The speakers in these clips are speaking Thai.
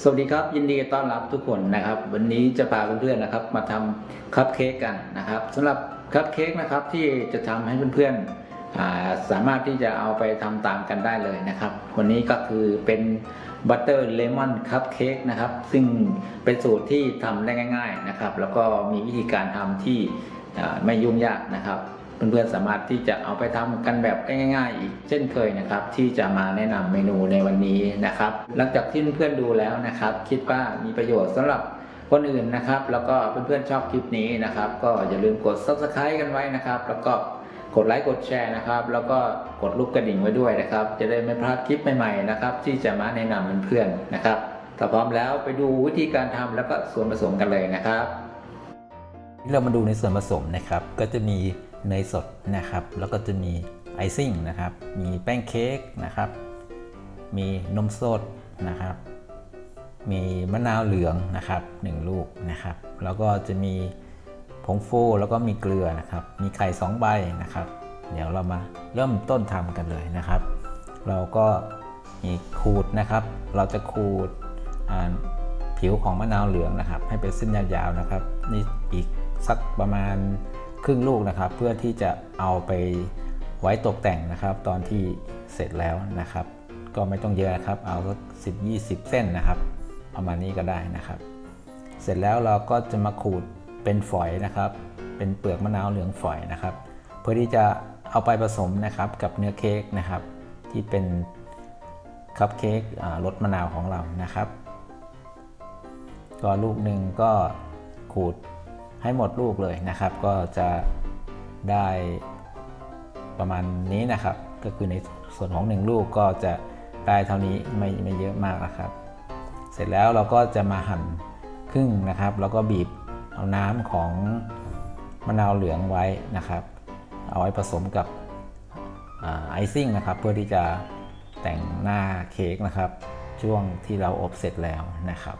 สวัสดีครับ ยินดีต้อนรับทุกคนนะครับ วันนี้จะพาเพื่อนๆนะครับ มาทำคัพเค้กกันนะครับสำหรับคัพเค้กนะครับที่จะทำให้เพื่อนๆาสามารถที่จะเอาไปทำตามกันได้เลยนะครับ วันนี้ก็คือเป็นบัตเตอร์เลมอนคัพเค้กนะครับ ซึ่งเป็นสูตรที่ทำได้ง่าย ๆนะครับ แล้วก็มีวิธีการทำที่ไม่ยุ่งยากนะครับ เพื่อนๆสามารถที่จะเอาไปทำกันแบบง่าย ๆ อีกเช่นเคยนะครับที่จะมาแนะนำเมนูในวันนี้นะครับหลังจากที่เพื่อนๆดูแล้วนะครับ คิดว่ามีประโยชน์สำหรับคนอื่นนะครับ แล้วก็เพื่อนๆชอบคลิปนี้นะครับ ก็อย่าลืมกด subscribe กันไว้นะครับ แล้วก็กดไลค์กดแชร์นะครับ แล้วก็กดลูกกระดิ่งไว้ด้วยนะครับ จะได้ไม่พลาดคลิปใหม่ๆนะครับที่จะมาแนะนำเพื่อนๆนะครับถ้าพร้อมแล้วไปดูวิธีการทำแล้วก็ส่วนผสมกันเลยนะครับ เรามาดูในส่วนผสมนะครับ ก็จะมี เนยสดนะครับ แล้วก็จะมีไอซิ่งนะครับ มีแป้งเค้กนะครับ มีนมสดนะครับ มีมะนาวเหลืองนะครับ1ลูกนะครับ แล้วก็จะมีผงฟูแล้วก็มีเกลือนะครับ มีไข่2ใบนะครับ เดี๋ยวเรามาเริ่มต้นทำกันเลยนะครับ เราก็มีขูดนะครับ เราจะขูดผิวของมะนาวเหลืองนะครับ ให้เป็นเส้นยาวๆนะครับ นี่อีกสักประมาณ ครึ่งลูกนะครับ เพื่อที่จะเอาไปไว้ตกแต่งนะครับ ตอนที่เสร็จแล้วนะครับ ก็ไม่ต้องเยอะครับ เอาสักสิบยี่สิบเส้นนะครับ ประมาณนี้ก็ได้นะครับ เสร็จแล้วเราก็จะมาขูดเป็นฝอยนะครับ เป็นเปลือกมะนาวเหลืองฝอยนะครับ เพื่อที่จะเอาไปผสมนะครับกับเนื้อเค้กนะครับ ที่เป็นคัพเค้กรสมะนาวของเรานะครับ ก็ลูกหนึ่งก็ขูด ให้หมดลูกเลยนะครับ ก็จะได้ประมาณนี้นะครับ ก็คือในส่วนของ 1 ลูกก็จะได้เท่านี้ไม่ไม่เยอะมากนะครับ เสร็จแล้วเราก็จะมาหั่นครึ่งนะครับ แล้วก็บีบเอาน้ำของมะนาวเหลืองไว้นะครับ เอาไว้ผสมกับไอซิ่งนะครับ เพื่อที่จะแต่งหน้าเค้กนะครับ ช่วงที่เราอบเสร็จแล้วนะครับ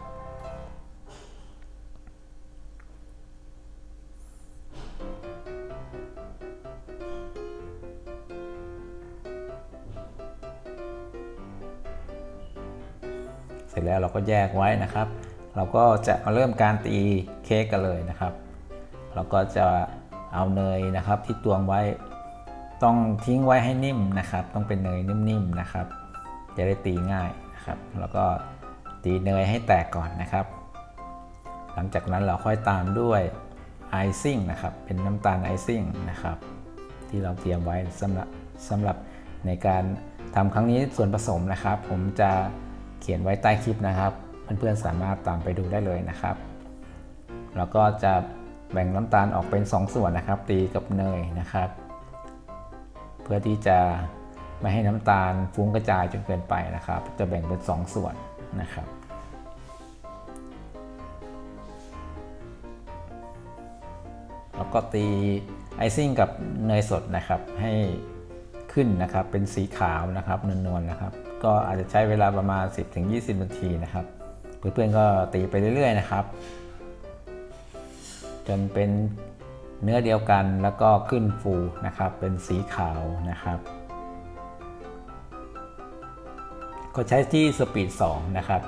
เสร็จแล้วเราก็แยกไว้นะครับ เราก็จะมาเริ่มการตีเค้กกันเลยนะครับ เราก็จะเอาเนยนะครับที่ตวงไว้ต้องทิ้งไว้ให้นิ่มนะครับ ต้องเป็นเนยนิ่มๆนะครับ จะได้ตีง่ายนะครับ แล้วก็ตีเนยให้แตกก่อนนะครับ หลังจากนั้นเราค่อยตามด้วยไอซิ่งนะครับ เป็นน้ำตาลไอซิ่งนะครับ ที่เราเตรียมไว้สำหรับสำหรับในการทำครั้งนี้ส่วนผสมนะครับ ผมจะ เขียนไว้ใต้คลิปนะครับ เพื่อนๆสามารถตามไปดูได้เลยนะครับแล้วก็จะแบ่งน้ำตาลออกเป็น2ส่วนนะครับ ตีกับเนยนะครับ เพื่อที่จะไม่ให้น้ำตาลฟุ้งกระจายจนเกินไปนะครับ จะแบ่งเป็น 2ส่วนนะครับ แล้วก็ตีไอซิ่งกับเนยสดนะครับให้ขึ้นนะครับเป็นสีขาวนะครับนวลๆนะครับ ก็อาจจะใช้เวลาประมาณ 10-20 นาทีนะครับเพื่อนๆก็ตีไปเรื่อย ๆ นะครับ จนเป็นเนื้อเดียวกันแล้วก็ขึ้นฟูนะครับ เป็นสีขาวนะครับ ก็ใช้ที่สปีด 2 นะครับ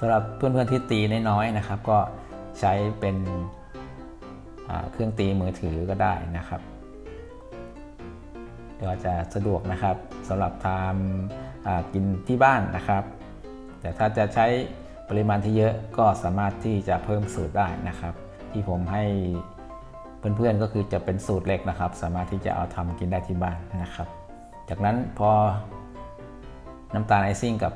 สำหรับเพื่อนๆที่ตีน้อยๆนะครับ ก็ใช้เป็นเครื่องตีมือถือก็ได้นะครับ ก็จะสะดวกนะครับสำหรับทำกินที่บ้านนะครับ แต่ถ้าจะใช้ปริมาณที่เยอะก็สามารถที่จะเพิ่มสูตรได้นะครับ ที่ผมให้เพื่อนๆก็คือจะเป็นสูตรเล็กนะครับ สามารถที่จะเอาทำกินได้ที่บ้านนะครับ จากนั้นพอน้ำตาลไอซิ่งกับ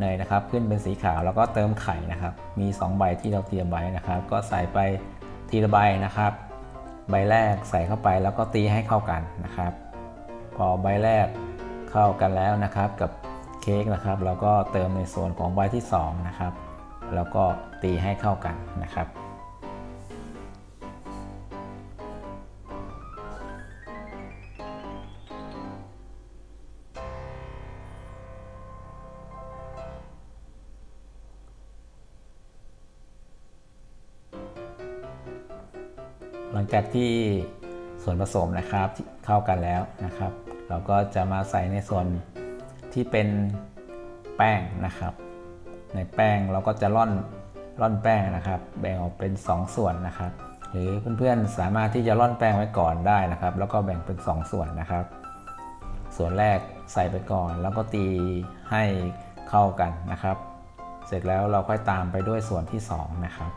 เนยนะครับ ขึ้นเป็นสีขาวแล้วก็เติมไข่นะครับ มี 2 ใบที่เราเตรียมไว้นะครับ ก็ใส่ไปทีละใบนะครับ ใบแรกใส่เข้าไปแล้วก็ตีให้เข้ากันนะครับ พอใบแรกเข้ากันแล้วนะครับกับเค้กนะครับเราก็เติมในส่วนของใบที่2นะครับแล้วก็ตีให้เข้ากันนะครับหลังจากที่ส่วนผสมนะครับเข้ากันแล้วนะครับ เราก็จะมาใส่ในส่วนที่เป็นแป้งนะครับ ในแป้งเราก็จะร่อนร่อนแป้งนะครับ แบ่งออกเป็น 2 ส่วนนะครับ หรือเพื่อนๆสามารถที่จะร่อนแป้งไว้ก่อนได้นะครับ แล้วก็แบ่งเป็น 2 ส่วนนะครับ ส่วนแรกใส่ไปก่อน แล้วก็ตีให้เข้ากันนะครับ เสร็จแล้วเราค่อยตามไปด้วยส่วนที่ 2 นะครับ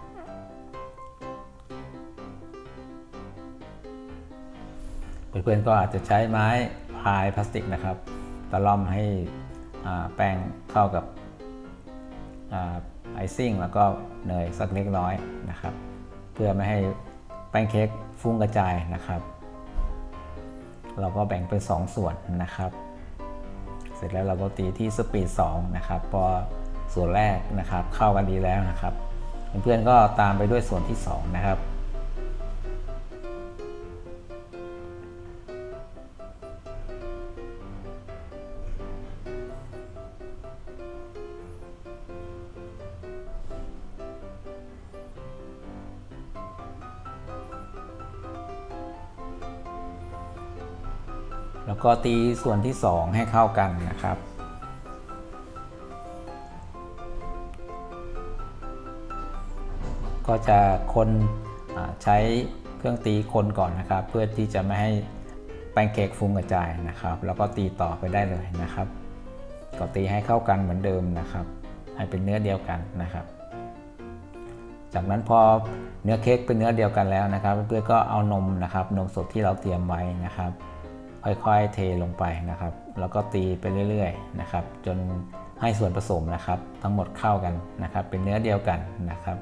เพื่อนๆก็อาจจะใช้ไม้ พายพลาสติกนะครับตะล่อมให้แป้งเข้ากับไอซิ่งแล้วก็เนยสักเล็กน้อยนะครับ เพื่อไม่ให้แป้งเค้กฟุ้งกระจายนะครับ เราก็แบ่งเป็น 2 ส่วนนะครับ เสร็จแล้วเราก็ตีที่สปีด2นะครับพอส่วนแรกนะครับเข้ากันดีแล้วนะครับ เพื่อนๆก็ตามไปด้วยส่วนที่ 2 นะครับ แล้วก็ตีส่วนที่ 2 ให้เข้ากันนะครับ ก็จะคนใช้เครื่องตีคนก่อนนะครับ เพื่อที่จะไม่ให้แป้งเค้กฟุ้งกระจายนะครับ แล้วก็ตีต่อไปได้เลยนะครับ ก็ตีให้เข้ากันเหมือนเดิมนะครับ ให้เป็นเนื้อเดียวกันนะครับ จากนั้นพอเนื้อเค้กเป็นเนื้อเดียวกันแล้วนะครับ เพื่อนๆก็เอานมนะครับ นมสดที่เราเตรียมไว้นะครับ ค่อยๆเทลงไปนะครับ แล้วก็ตีไปเรื่อยๆนะครับ จนให้ส่วนผสมนะครับ ทั้งหมดเข้ากันนะครับ เป็นเนื้อเดียวกันนะครับ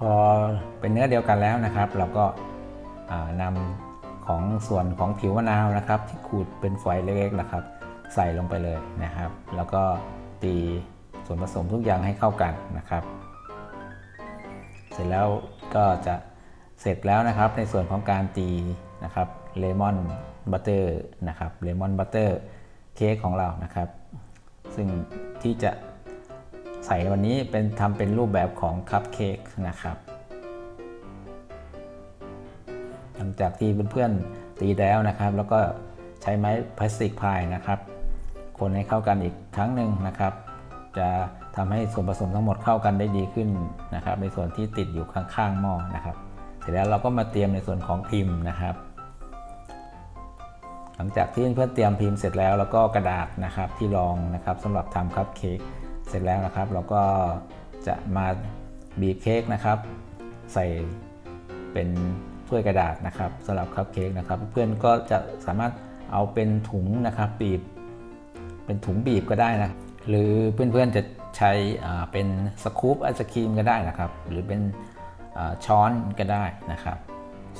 พอเป็นเนื้อเดียวกันแล้วนะครับ เราก็อ่านำของส่วนของผิวมะนาวนะครับ ที่ขูดเป็นฝอยเล็กๆนะครับ ใส่ลงไปเลยนะครับ แล้วก็ตีส่วนผสมทุกอย่างให้เข้ากันนะครับ ร็จแล้วก็จะเสร็จแล้วนะครับในส่วนของการตีนะครับเลมอนบัตเตอร์นะครับเลมอนบัตเตอร์เค้กของเรานะครับ ซึ่งที่จะใส่วันนี้เป็นทำเป็นรูปแบบของคัพเค้กนะครับหลังจากที่เพื่อนๆตีแล้วนะครับ แล้วก็ใช้ไม้พลาสติกพายนะครับ คนให้เข้ากันอีกครั้งหนึ่งนะครับ จะ ทำให้ส่วนผสมทั้งหมดเข้ากันได้ดีขึ้นนะครับ ในส่วนที่ติดอยู่ข้างๆหม้อนะครับ เสร็จแล้วเราก็มาเตรียมในส่วนของพิมพ์นะครับ หลังจากที่เพื่อนเตรียมพิมพ์เสร็จแล้วแล้วก็กระดาษนะครับที่รองนะครับสำหรับทำคัพเค้กเสร็จแล้วนะครับ เราก็จะมาบีบเค้กนะครับ ใส่เป็นถ้วยกระดาษนะครับสำหรับคัพเค้กนะครับ เพื่อนก็จะสามารถเอาเป็นถุงนะครับบีบ เป็นถุงบีบก็ได้นะ หรือเพื่อนๆจะใช้เป็นสกู๊ปไอศครีมก็ได้นะครับ หรือเป็นช้อนก็ได้นะครับ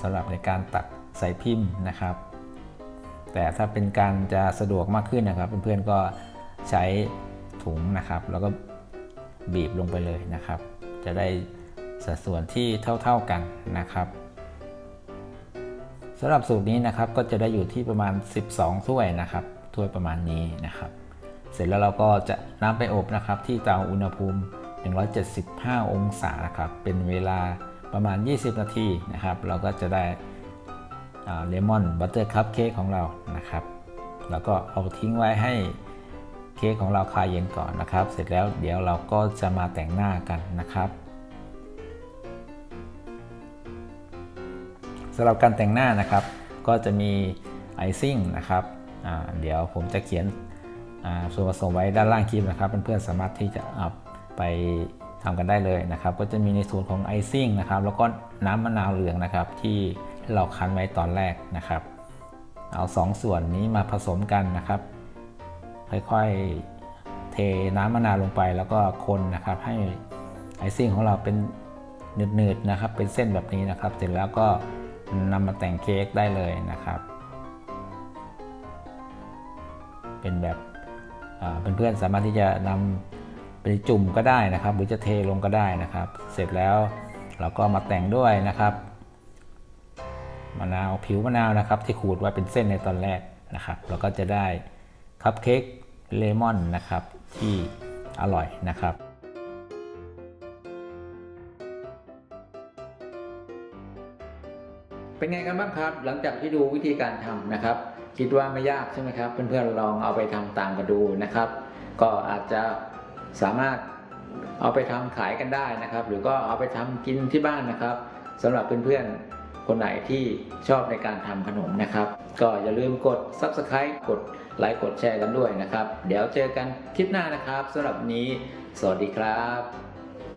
สำหรับในการตักใส่พิมพ์นะครับ แต่ถ้าเป็นการจะสะดวกมากขึ้นนะครับเพื่อนๆก็ใช้ถุงนะครับ แล้วก็บีบลงไปเลยนะครับ จะได้สัดส่วนที่เท่าๆกันนะครับสำหรับสูตรนี้นะครับก็จะได้อยู่ที่ประมาณ 12 ถ้วยนะครับ ถ้วยประมาณนี้นะครับ เสร็จแล้วเราก็จะนำไปอบนะครับที่เตาอุณหภูมิ 175 องศานะครับเป็นเวลาประมาณ 20 นาทีนะครับ เราก็จะได้เลมอนบัตเตอร์คัพเค้กของเรานะครับ แล้วก็เอาทิ้งไว้ให้เค้กของเราคลายเย็นก่อนนะครับ เสร็จแล้วเดี๋ยวเราก็จะมาแต่งหน้ากันนะครับสำหรับการแต่งหน้านะครับ ก็จะมีไอซิ่งนะครับเดี๋ยวผมจะเขียน ส่วนผสมไว้ด้านล่างคลิปนะครับเพื่อนๆสามารถที่จะเอาไปทำกันได้เลยนะครับ ก็จะมีในส่วนของไอซิ่งนะครับ แล้วก็น้ำมะนาวเหลืองนะครับ ที่เราคั้นไว้ตอนแรกนะครับ เอาสองส่วนนี้มาผสมกันนะครับ ค่อยๆเทน้ำมะนาวลงไปแล้วก็คนนะครับ ให้ไอซิ่งของเราเป็นหนืดๆนะครับ เป็นเส้นแบบนี้นะครับ เสร็จแล้วก็นำมาแต่งเค้กได้เลยนะครับ เป็นแบบ เพื่อนๆสามารถที่จะนำไปจุ่มก็ได้นะครับ หรือจะเทลงก็ได้นะครับ เสร็จแล้วเราก็มาแต่งด้วยนะครับมะนาวผิวมะนาวนะครับ ที่ขูดไว้เป็นเส้นในตอนแรกนะครับ เราก็จะได้คัพเค้กเลมอนนะครับที่อร่อยนะครับเป็นไงกันบ้างครับ หลังจากที่ดูวิธีการทำนะครับ คิดว่าไม่ยากใช่ไหมครับเพื่อนๆลองเอาไปทำตามกันดูนะครับ ก็อาจจะสามารถเอาไปทำขายกันได้นะครับ หรือก็เอาไปทำกินที่บ้านนะครับสำหรับเพื่อนๆคนไหนที่ชอบในการทำขนมนะครับ ก็อย่าลืมกด Subscribe กดไลค์กดแชร์กันด้วยนะครับ เดี๋ยวเจอกันคลิปหน้านะครับสำหรับนี้ สวัสดีครับ